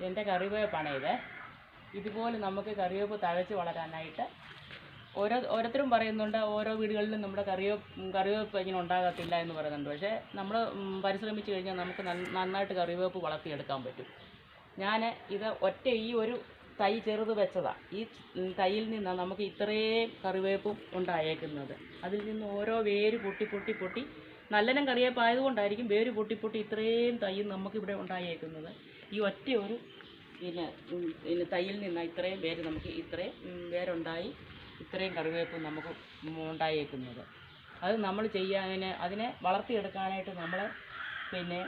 എന്റെ കറിവേപ്പാണ് ഇത്. ഇതുപോലെ നമുക്ക് കറിവേപ്പ് തഴച്ച് വളരാനായിട്ട് ഓരോ ഓരോരുത്തരും പറയുന്നുണ്ട് ഓരോ വീടുകളിലും നമ്മുടെ കറിവേപ്പ് കറിവേപ്പ് ഇങ്ങനെ ഉണ്ടാകത്തില്ല എന്ന് പറയുന്നുണ്ട്. പക്ഷേ നമ്മൾ പരിശ്രമിച്ച് കഴിഞ്ഞാൽ നമുക്ക് നന്ന- നന്നായിട്ട് കറിവേപ്പ് വളർത്തിയെടുക്കാൻ പറ്റും. ഞാൻ ഇത് ഒറ്റ ഈ ഒരു തൈ ചെറുത് വെച്ചതാണ് ഈ തൈയിൽ നിന്നാണ് നമുക്ക് ഇത്രയും കറിവേപ്പും ഉണ്ടായേക്കുന്നത്. അതിൽ നിന്ന് ഓരോ വേര് പൊട്ടി പൊട്ടി പൊട്ടി നല്ലനം കറിവേപ്പായതുകൊണ്ടായിരിക്കും വേര് പൊട്ടി പൊട്ടി ഇത്രയും തൈ നമുക്കിവിടെ ഉണ്ടായേക്കുന്നത്. ഈ ഒറ്റ ഒരു പിന്നെ പിന്നെ തൈയിൽ നിന്ന് ഇത്രയും വേര് നമുക്ക് ഇത്രയും പേരുണ്ടായി. ഇത്രയും കറിവേപ്പ് നമുക്ക് ഉണ്ടായേക്കുന്നത്. അത് നമ്മൾ ചെയ്യാൻ അതിനെ വളർത്തിയെടുക്കാനായിട്ട് നമ്മൾ പിന്നെ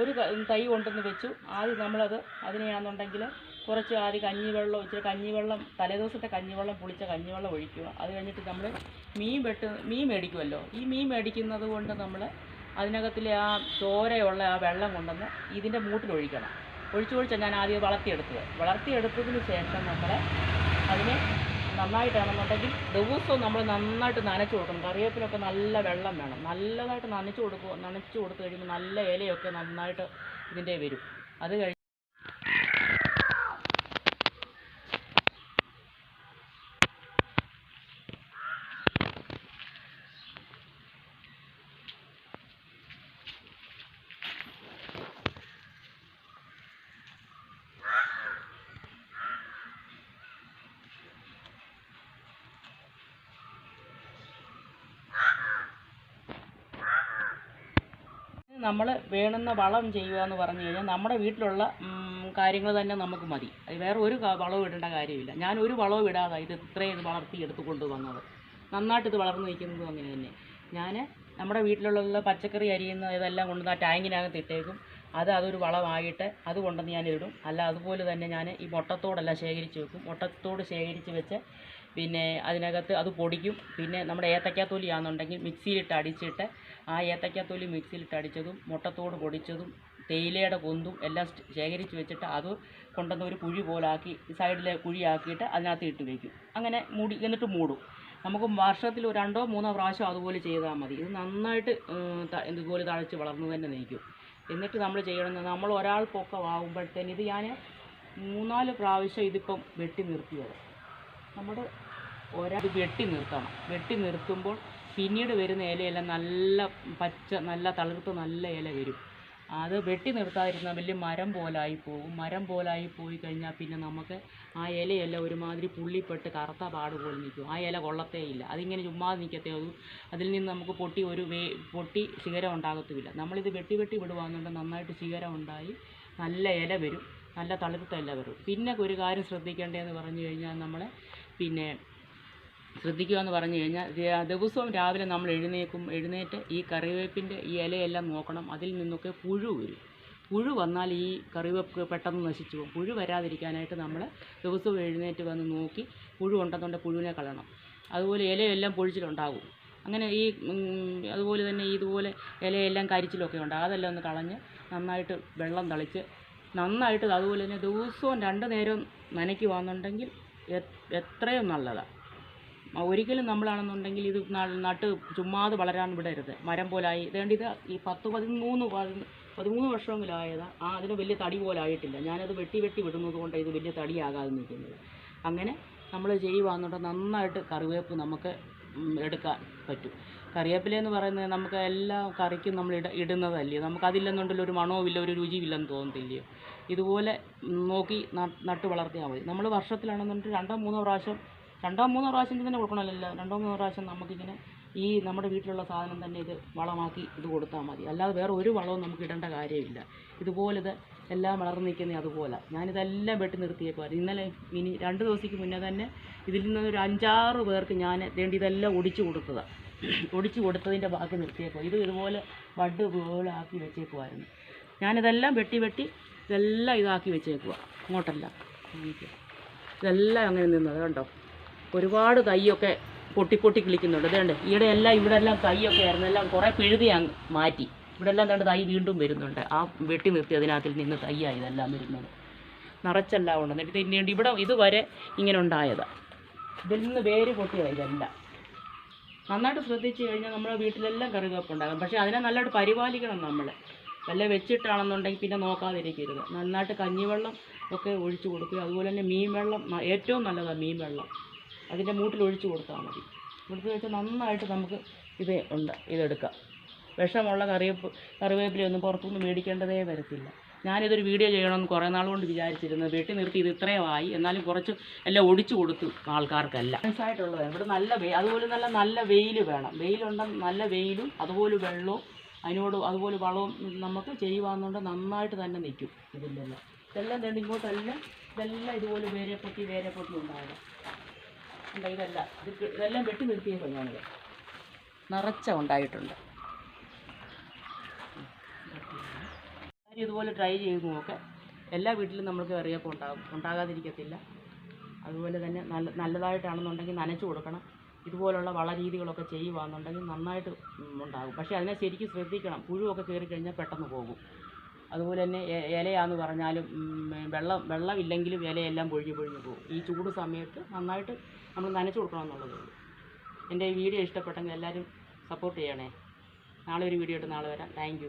ഒരു തൈ കൊണ്ടുവന്ന് വെച്ചു. ആദ്യം നമ്മളത് അതിനെയാണെന്നുണ്ടെങ്കിൽ കുറച്ച് ആദ്യം കഞ്ഞിവെള്ളം ഇച്ചിരി കഞ്ഞിവെള്ളം തലേദിവസത്തെ കഞ്ഞിവെള്ളം പുളിച്ച കഞ്ഞിവെള്ളം ഒഴിക്കുക. അത് കഴിഞ്ഞിട്ട് നമ്മൾ മീൻ വെട്ട് മീൻ മേടിക്കുമല്ലോ. ഈ മീൻ മേടിക്കുന്നത് കൊണ്ട് നമ്മൾ അതിനകത്തിലെ ആ ചോരയുള്ള ആ വെള്ളം കൊണ്ടുവന്ന് ഇതിന്റെ മൂട്ടിലൊഴിക്കണം. ഒഴിച്ചൊഴിച്ചാൽ ഞാൻ ആദ്യം വളർത്തിയെടുത്തത്. വളർത്തിയെടുത്തതിന് ശേഷം നമ്മൾ അതിനെ നന്നായിട്ടാണെന്നുണ്ടെങ്കിൽ ദിവസവും നമ്മൾ നന്നായിട്ട് നനച്ചു കൊടുക്കണം. കറിവേപ്പിലൊക്കെ നല്ല വെള്ളം വേണം. നല്ലതായിട്ട് നനച്ചു കൊടുക്കുക നനച്ചു കൊടുത്തു കഴിയുമ്പോൾ നല്ല ഇലയൊക്കെ നന്നായിട്ട് ഇതിന്റെ വരും. അത് കഴിഞ്ഞ് നമ്മൾ വേണുന്ന വളം ചെയ്യുക എന്ന് പറഞ്ഞു കഴിഞ്ഞാൽ നമ്മുടെ വീട്ടിലുള്ള കാര്യങ്ങൾ തന്നെ നമുക്ക് മതി. അത് വേറെ ഒരു വളവും ഇടേണ്ട കാര്യമില്ല. ഞാൻ ഒരു വളവും ഇടാതെ ഇത് ഇത്രയും ഇത് വളർത്തി എടുത്ത് കൊണ്ടുവന്നത് നന്നായിട്ട് ഇത് വളർന്നു നിൽക്കുന്നതും അങ്ങനെ തന്നെ. ഞാൻ നമ്മുടെ വീട്ടിലുള്ള പച്ചക്കറി അരിയുന്ന ഇതെല്ലാം കൊണ്ടുവന്ന് ആ ടാങ്കിനകത്ത് ഇട്ടേക്കും. അത് അതൊരു വളമായിട്ട് അത് കൊണ്ടുവന്ന് ഞാൻ ഇടും. അല്ല അതുപോലെ തന്നെ ഞാൻ ഈ മുട്ടത്തോടെല്ലാം ശേഖരിച്ച് വെക്കും. മുട്ടത്തോട് ശേഖരിച്ച് വെച്ച് പിന്നെ അതിനകത്ത് അത് പൊടിക്കും. പിന്നെ നമ്മുടെ ഏത്തക്കാത്തൊലി ആണെന്നുണ്ടെങ്കിൽ മിക്സിയിലിട്ട് അടിച്ചിട്ട് ആ ഏത്തക്കാത്തൊലി മിക്സിയിലിട്ട് അടിച്ചതും മുട്ടത്തോട് പൊടിച്ചതും തേയിലയുടെ കൊന്തും എല്ലാം ശേഖരിച്ച് വെച്ചിട്ട് അത് കൊണ്ടുവന്ന് ഒരു കുഴി പോലാക്കി സൈഡിലെ കുഴിയാക്കിയിട്ട് അതിനകത്ത് ഇട്ട് വയ്ക്കും അങ്ങനെ മൂടി എന്നിട്ട് മൂടും. നമുക്ക് വർഷത്തിൽ രണ്ടോ മൂന്നോ പ്രാവശ്യം അതുപോലെ ചെയ്താൽ മതി. ഇത് നന്നായിട്ട് ഇതുപോലെ തഴച്ച് വളർന്നു തന്നെ നിൽക്കും. എന്നിട്ട് നമ്മൾ ചെയ്യണമെന്ന് നമ്മൾ ഒരാൾ പൊക്കം ആകുമ്പോഴത്തേന് ഇത് ഞാൻ മൂന്നാൽ പ്രാവശ്യം ഇതിപ്പം വെട്ടി നിർത്തിയത്. നമ്മുടെ ഒരാൾ വെട്ടി നിർത്തണം. വെട്ടി നിർത്തുമ്പോൾ പിന്നീട് വരുന്ന ഇലയെല്ലാം നല്ല പച്ച നല്ല തളിർത്ത് നല്ല ഇല വരും. അത് വെട്ടി നിർത്താതിരുന്നാൽ വലിയ മരം പോലായി പോകും. മരം പോലായി പോയി കഴിഞ്ഞാൽ പിന്നെ നമുക്ക് ആ ഇലയെല്ലാം ഒരുമാതിരി പുള്ളിപ്പെട്ട് കറുത്ത പാട് പോലെ നിൽക്കും. ആ ഇല കൊള്ളത്തേ ഇല്ല. അതിങ്ങനെ ചുമ്മാതെ നിൽക്കത്തേ ഉള്ളൂ. അതിൽ നിന്ന് നമുക്ക് പൊട്ടി ഒരു വേ പൊട്ടി ശിഖരം ഉണ്ടാകത്തുമില്ല. നമ്മളിത് വെട്ടി വെട്ടി വിടുവാന്നുണ്ടെങ്കിൽ നന്നായിട്ട് ശിഖരം ഉണ്ടായി നല്ല ഇല വരും. നല്ല തളിർത്ത ഇല വരും. പിന്നെ ഒരു കാര്യം ശ്രദ്ധിക്കേണ്ടതെന്ന് പറഞ്ഞു കഴിഞ്ഞാൽ നമ്മൾ പിന്നെ ശ്രദ്ധിക്കുക എന്ന് പറഞ്ഞു കഴിഞ്ഞാൽ ദിവസവും രാവിലെ നമ്മൾ എഴുന്നേക്കും എഴുന്നേറ്റ് ഈ കറിവേപ്പിന്റെ ഈ ഇലയെല്ലാം നോക്കണം. അതിൽ നിന്നൊക്കെ പുഴു വരും. പുഴു വന്നാൽ ഈ കറിവേപ്പ് പെട്ടെന്ന് നശിച്ചു പോകും. പുഴു വരാതിരിക്കാനായിട്ട് നമ്മൾ ദിവസവും എഴുന്നേറ്റ് വന്ന് നോക്കി പുഴു ഉണ്ടെന്നുണ്ടെങ്കിൽ പുഴുവിനെ കളയണം. അതുപോലെ ഇലയെല്ലാം പൊഴിച്ചിലുണ്ടാകും. അങ്ങനെ ഈ അതുപോലെ തന്നെ ഇതുപോലെ ഇലയെല്ലാം കരിച്ചിലൊക്കെ ഉണ്ടാകും അതെല്ലാം ഒന്ന് കളഞ്ഞ് നന്നായിട്ട് വെള്ളം തളിച്ച് നന്നായിട്ട് അതുപോലെ തന്നെ ദിവസവും രണ്ട് നേരം നനയ്ക്കുവാന്നുണ്ടെങ്കിൽ എത്രയും നല്ലതാണ് ഒരിക്കലും നമ്മളാണെന്നുണ്ടെങ്കിൽ ഇത് നട്ട് ചുമ്മാതെ വളരാൻ വിടരുത്. മരം പോലായി. ഇതേണ്ട ഇത് ഈ പത്ത് പതിമൂന്ന് പതി- പതിമൂന്ന് വർഷമെങ്കിലായതാണ് ആ അതിന് വലിയ തടി പോലെ ആയിട്ടില്ല. ഞാനത് വെട്ടി വെട്ടി വിടുന്നത് കൊണ്ട് ഇത് വലിയ തടിയാകാതെ നിൽക്കുന്നത്. അങ്ങനെ നമ്മൾ ചെയ്യുവാന്നുണ്ടെങ്കിൽ നന്നായിട്ട് കറിവേപ്പ് നമുക്ക് എടുക്കാൻ പറ്റും. കറിവേപ്പില എന്ന് പറയുന്നത് നമുക്ക് എല്ലാ കറിക്കും നമ്മൾ ഇട ഇടുന്നതല്ലേ? നമുക്ക് അതില്ലെന്നുണ്ടെങ്കിൽ ഒരു മണവുമില്ല ഒരു രുചിയില്ലെന്ന് തോന്നത്തില്ലയോ? ഇതുപോലെ നോക്കി നട്ട് വളർത്തിയാൽ മതി. നമ്മൾ വർഷത്തിലാണെന്നുണ്ടെങ്കിൽ രണ്ടോ മൂന്നോ പ്രാവശ്യം രണ്ടോ മൂന്നോ പ്രാവശ്യം തന്നെ കൊടുക്കണമല്ലോ രണ്ടോ മൂന്നോ പ്രാവശ്യം നമുക്കിങ്ങനെ ഈ നമ്മുടെ വീട്ടിലുള്ള സാധനം തന്നെ ഇത് വളമാക്കി ഇത് കൊടുത്താൽ മതി. അല്ലാതെ വേറെ ഒരു വളവും നമുക്ക് ഇടേണ്ട കാര്യമില്ല. ഇതുപോലെ ഇത് എല്ലാം വളർന്നു നിൽക്കുന്നത് അതുപോലെ. ഞാനിതെല്ലാം വെട്ടി നിർത്തിയേക്കുമായിരുന്നു ഇന്നലെ ഇനി രണ്ട് ദിവസത്തേക്ക് മുന്നേ തന്നെ ഇതിൽ നിന്ന് ഒരു അഞ്ചാറ് പേർക്ക് ഞാൻ വേണ്ടി ഇതെല്ലാം ഒടിച്ചു കൊടുത്തതാണ് ഒടിച്ചു കൊടുത്തതിന്റെ ബാക്കി നിർത്തിയേക്കുക ഇത് ഇതുപോലെ വഡ് പോലെ ആക്കി വെച്ചേക്കുമായിരുന്നു ഞാനിതെല്ലാം വെട്ടി വെട്ടി ഇതെല്ലാം ഇതാക്കി വെച്ചേക്കുക അങ്ങോട്ടല്ല ഇതെല്ലാം അങ്ങനെ നിന്നത് കണ്ടോ? ഒരുപാട് കൈയൊക്കെ പൊട്ടി പൊട്ടി കിളിക്കുന്നുണ്ട്. ഇതേണ്ട ഈയിടെ എല്ലാം ഇവിടെ എല്ലാം കൈയൊക്കെ ആയിരുന്നു. എല്ലാം കുറേ പിഴുതി മാറ്റി. ഇവിടെ എല്ലാം രണ്ട് തൈ വീണ്ടും വരുന്നുണ്ട്. ആ വെട്ടി നിർത്തി അതിനകത്തിൽ നിന്ന് തൈയായി ഇതെല്ലാം വരുന്നത്. നിറച്ചെല്ലാം ഉണ്ട്. എന്നിട്ട് ഇതിന്റെ ഇവിടെ ഇതുവരെ ഇങ്ങനെ ഉണ്ടായതാണ് ഇതിൽ നിന്ന് വേര് പൊട്ടിയതാണ് ഇതെല്ലാം. നന്നായിട്ട് ശ്രദ്ധിച്ചു കഴിഞ്ഞാൽ നമ്മുടെ വീട്ടിലെല്ലാം കറിവേപ്പ് ഉണ്ടാകും. പക്ഷേ അതിനെ നല്ലതായിട്ട് പരിപാലിക്കണം നമ്മൾ വല്ല വെച്ചിട്ടാണെന്നുണ്ടെങ്കിൽ പിന്നെ നോക്കാതിരിക്കരുത്. നന്നായിട്ട് കഞ്ഞിവെള്ളം ഒക്കെ ഒഴിച്ചു കൊടുക്കുക. അതുപോലെ തന്നെ മീൻ വെള്ളം ഏറ്റവും നല്ലതാണ് മീൻ വെള്ളം. അതിന്റെ മൂട്ടിൽ ഒഴിച്ചു കൊടുത്താൽ മതി. കൊടുത്തു വെച്ചാൽ നന്നായിട്ട് നമുക്ക് ഇത് ഉണ്ട് ഇതെടുക്കാം. വിഷമുള്ള കറിവേപ്പ് കറിവേപ്പിലയൊന്നും പുറത്തുനിന്ന് മേടിക്കേണ്ടതേ വരത്തില്ല. ഞാനിതൊരു വീഡിയോ ചെയ്യണമെന്ന് കുറേ നാൾ കൊണ്ട് വിചാരിച്ചിരുന്നു. വെട്ടി നിർത്തി ഇത് ഇത്രയുമായി എന്നാലും കുറച്ച് എല്ലാം ഒടിച്ചു കൊടുത്തു ആൾക്കാർക്കല്ല. ആയിട്ടുള്ളത് ഇവിടെ നല്ല വെയിൽ അതുപോലെ നല്ല നല്ല വെയിൽ വേണം. വെയിലുണ്ടെങ്കിൽ നല്ല വെയിലും അതുപോലെ വെള്ളവും അതിനോട് അതുപോലെ വളവും നമുക്ക് ചെയ്യുവാന്നുണ്ട് നന്നായിട്ട് തന്നെ നിൽക്കും ഇതിന്റെ എല്ലാം ഇതെല്ലാം തന്നെ ഇങ്ങോട്ടെല്ലാം ഇതെല്ലാം ഇതുപോലെ വേരെ പൊട്ടി വേരെ പൊട്ടി ഉണ്ടാവുക ഉണ്ട് ഇതല്ല ഇത് ഇതെല്ലാം വെട്ടി നിർത്തിയപ്പോൾ ഞാനിത്. നിറച്ച ഉണ്ടായിട്ടുണ്ട്. ഇതുപോലെ ട്രൈ ചെയ്ത് നോക്കെ എല്ലാ വീട്ടിലും നമ്മൾക്ക് കറിയപ്പം ഉണ്ടാകും. ഉണ്ടാകാതിരിക്കത്തില്ല. അതുപോലെ തന്നെ നല്ല നല്ലതായിട്ടാണെന്നുണ്ടെങ്കിൽ നനച്ചു കൊടുക്കണം. ഇതുപോലുള്ള വള രീതികളൊക്കെ ചെയ്യുകയാണെന്നുണ്ടെങ്കിൽ നന്നായിട്ട് ഉണ്ടാകും. പക്ഷേ അതിനെ ശരിക്കും ശ്രദ്ധിക്കണം. പുഴുവൊക്കെ കയറി കഴിഞ്ഞാൽ പെട്ടെന്ന് പോകും. അതുപോലെ തന്നെ ഇലയാന്ന് പറഞ്ഞാലും വെള്ളം വെള്ളമില്ലെങ്കിലും ഇലയെല്ലാം പൊഴിഞ്ഞ് പൊഴിഞ്ഞ് പോകും. ഈ ചൂട് സമയത്ത് നന്നായിട്ട് നമ്മൾ നനച്ചു കൊടുക്കണം എന്നുള്ളതേ എന്റെ ഈ വീഡിയോ ഇഷ്ടപ്പെട്ടെങ്കിൽ എല്ലാവരും സപ്പോർട്ട് ചെയ്യണേ. നാളെ ഒരു വീഡിയോ ഇട്ട് നാളെ വരാം. താങ്ക്